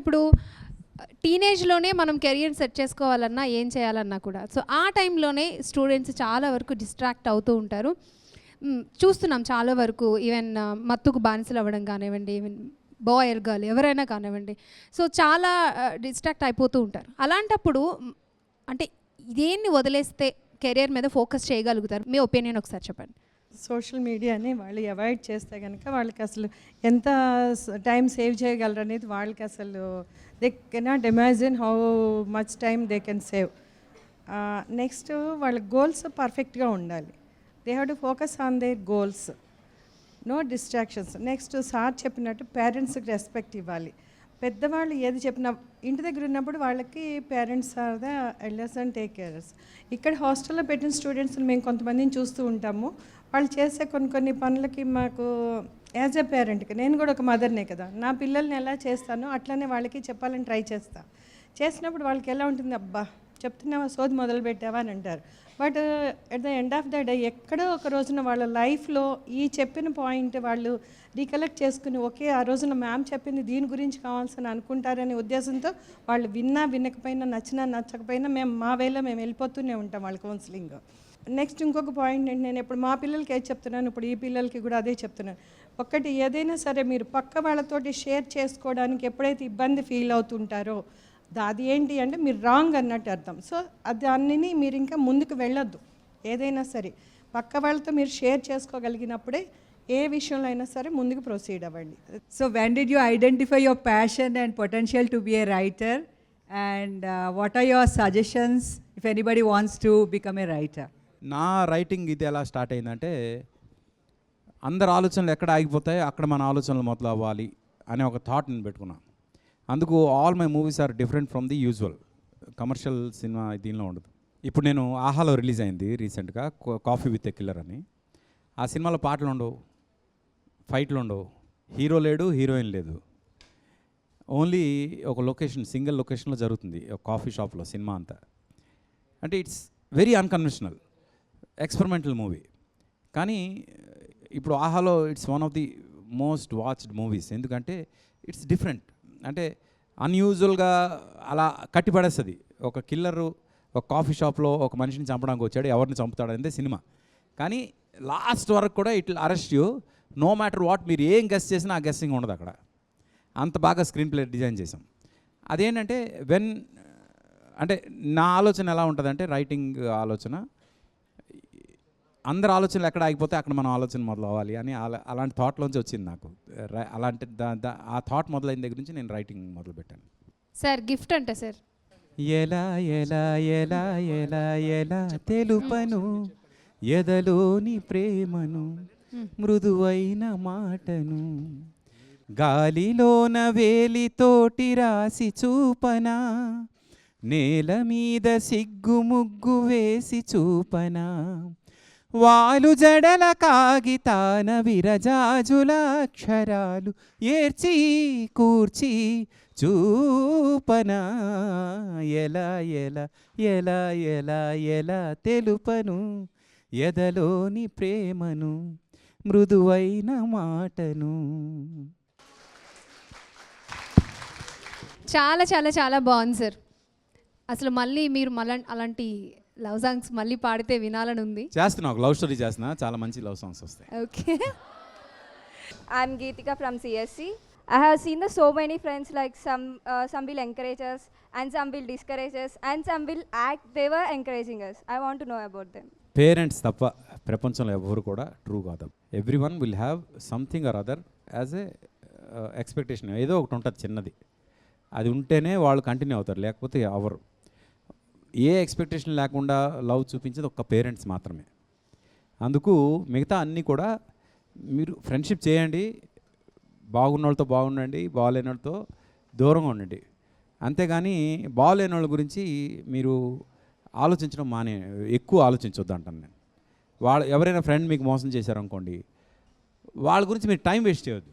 ఇప్పుడు టీనేజ్లోనే మనం career set చేసుకోవాలన్నా ఏం చేయాలన్నా కూడా. సో ఆ టైంలోనే స్టూడెంట్స్ చాలా వరకు డిస్ట్రాక్ట్ అవుతూ ఉంటారు. చూస్తున్నాం చాలా వరకు ఈవెన్ మత్తుకు బానిసలు అవ్వడం కానివ్వండి ఈవెన్ బాయ్ ఆర్ గర్ల్ ఎవరైనా కానివ్వండి. సో చాలా డిస్ట్రాక్ట్ అయిపోతూ ఉంటారు. అలాంటప్పుడు అంటే దేన్ని వదిలేస్తే కెరియర్ మీద ఫోకస్ చేయగలుగుతారు? మీ ఒపీనియన్ ఒకసారి చెప్పండి. సోషల్ మీడియాని వాళ్ళు అవాయిడ్ చేస్తే కనుక వాళ్ళకి అసలు ఎంత టైం సేవ్ చేయగలరు అనేది వాళ్ళకి అసలు they cannot imagine how much time they can save. Next వాళ్ళ గోల్స్ పర్ఫెక్ట్గా ఉండాలి. They have to focus on their goals no distractions. Next sir చెప్పినట్టు పేరెంట్స్కి రెస్పెక్ట్ ఇవ్వాలి. పెద్దవాళ్ళు ఏది చెప్పినా ఇంటి దగ్గర ఉన్నప్పుడు వాళ్ళకి parents are the elders and take carers ఇక్కడ హాస్టల్లో పెట్టిన స్టూడెంట్స్ని మేము కొంతమందిని చూస్తూ ఉంటాము. వాళ్ళు చేసే కొన్ని కొన్ని పనులకి మాకు యాజ్ ఎ పేరెంట్కి నేను కూడా ఒక మదర్నే కదా. నా పిల్లల్ని ఎలా చేస్తానో అట్లనే వాళ్ళకి చెప్పాలని ట్రై చేస్తాను చేసినప్పుడు వాళ్ళకి ఎలా ఉంటుంది అబ్బా చెప్తున్నావా? సోది మొదలు పెట్టావా అని అంటారు. But at the end of the day ఎక్కడో ఒక రోజున వాళ్ళ లైఫ్లో ఈ చెప్పిన పాయింట్ వాళ్ళు రీకలెక్ట్ చేసుకుని ఓకే ఆ రోజున మ్యామ్ చెప్పింది దీని గురించి కావాల్సిన అనుకుంటారనే ఉద్దేశంతో వాళ్ళు విన్నా వినకపోయినా నచ్చినా నచ్చకపోయినా మేము మా వేలో మేము వెళ్ళిపోతూనే ఉంటాం వాళ్ళ కౌన్సిలింగ్ నెక్స్ట్ ఇంకొక పాయింట్ ఏంటి? నేను ఇప్పుడు మా పిల్లలకి ఏది చెప్తున్నాను? ఇప్పుడు ఈ పిల్లలకి కూడా అదే చెప్తున్నాను. ఒక్కటి ఏదైనా సరే మీరు పక్క వాళ్ళతోటి షేర్ చేసుకోవడానికి ఎప్పుడైతే ఇబ్బంది ఫీల్ అవుతుంటారో అది ఏంటి అంటే మీరు రాంగ్ అన్నట్టు అర్థం. సో అది దానిని మీరు ఇంకా ముందుకు వెళ్ళొద్దు. ఏదైనా సరే. పక్క వాళ్ళతో మీరు షేర్ చేసుకోగలిగినప్పుడే ఏ విషయంలో అయినా సరే ముందుకు ప్రొసీడ్ అవ్వండి. So, when did you identify your passion and potential to be a writer? And uh, what are your suggestions if anybody wants to become a writer? నా రైటింగ్ ఇది ఎలా స్టార్ట్ అయిందంటే అందరు ఆలోచనలు ఎక్కడ ఆగిపోతాయో అక్కడ మన ఆలోచనలు మొదలు అవ్వాలి అనే ఒక థాట్ నేను పెట్టుకున్నాను. అందుకు all my movies are different from the usual commercial cinema దీనిలో ఉండదు. ఇప్పుడు నేను ఆహాలో రిలీజ్ అయింది రీసెంట్గా కాఫీ విత్ ఎ కిల్లర్ అని. ఆ సినిమాలో పాటలు ఉండవు ఫైట్లు ఉండవు. హీరో లేడు హీరోయిన్ లేదు. ఓన్లీ ఒక లొకేషన్ సింగిల్ లొకేషన్లో జరుగుతుంది ఒక కాఫీ షాప్లో సినిమా అంతా. అంటే it's very unconventional experimental movie కానీ ఇప్పుడు ఆహాలో it's one of the most watched movies ఎందుకంటే ఇట్స్ డిఫరెంట్ అంటే అన్యూజువల్గా అలా కట్టిపడేస్తుంది. ఒక కిల్లరు ఒక కాఫీ షాప్లో ఒక మనిషిని చంపడానికి వచ్చాడు ఎవరిని చంపుతాడంటే సినిమా. కానీ లాస్ట్ వరకు కూడా ఇట్లా అరెస్ట్ నో మ్యాటర్ వాట్ మీరు ఏం గెస్ చేసినా ఆ గెస్సింగ్ ఉండదు అక్కడ. అంత బాగా స్క్రీన్ ప్లే డిజైన్ చేసాం అదేంటంటే వెన్ అంటే నా ఆలోచన ఎలా ఉంటుందంటే రైటింగ్ ఆలోచన అందరి ఆలోచనలు ఎక్కడ ఆగిపోతే అక్కడ మనం ఆలోచన మొదలు అవ్వాలి అని అలా అలాంటి థాట్లోంచి వచ్చింది నాకు. అలాంటి దా- దా- ఆ థాట్ మొదలైన దగ్గర నుంచి నేను రైటింగ్ మొదలు పెట్టాను. సార్ గిఫ్ట్ అంటే సార్. ఎలా ఎలా ఎలా ఎలా ఎలా తెలుపను? ఎదలోని ప్రేమను మృదువైన మాటను. గాలిలోన వేలితోటి రాసి చూపనా? నేల మీద సిగ్గు ముగ్గు వేసి చూపనా? వాలు జడల కాగితాన విరజాజుల అక్షరాలు ఏర్చి కూర్చి చూపన. ఎలా ఎలా ఎలా ఎలా ఎలా తెలుపను ఎదలోని ప్రేమను మృదువైన మాటను. చాలా చాలా చాలా బాగుంది సార్. అసలు మళ్ళీ మీరు మళ్ళీ అలాంటి లవ్ సాంగ్స్ మళ్ళీ పాడితే వినాలని ఉంది. చేస్తున్నా ఒక లవ్ స్టోరీ చేసిన చాలా మంచి లవ్ సాంగ్స్ వస్తాయి. Okay. I'm Geethika from CSC I have seen the so many friends like some some will encouragers and some will discouragers and some will act they're encouraging us I want know about them parents తప్ప ప్రపంచంలో ఎవరు కూడా true కాదు. Every one will have something or other as a expectation ఏదో ఒకటి ఉంటుంది చిన్నది. అది ఉంటేనే వాళ్ళు కంటిన్యూ అవుతారు లేకపోతే ఎవరు. ఏ ఎక్స్పెక్టేషన్ లేకుండా లవ్ చూపించేది ఒక్క పేరెంట్స్ మాత్రమే. అందుకు మిగతా అన్నీ కూడా మీరు ఫ్రెండ్షిప్ చేయండి బాగున్న వాళ్ళతో బాగుండండి బాగాలేని వాళ్ళతో దూరంగా ఉండండి. అంతేగాని బాగాలేని వాళ్ళ గురించి మీరు ఆలోచించడం మానే ఎక్కువ ఆలోచించొద్దు అంటాను నేను. వాళ్ళు ఎవరైనా ఫ్రెండ్ మీకు మోసం చేశారనుకోండి వాళ్ళ గురించి మీరు టైం వేస్ట్ చేయొద్దు.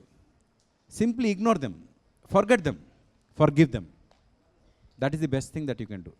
Simply ignore them forget them forgive them that is the best thing that you can do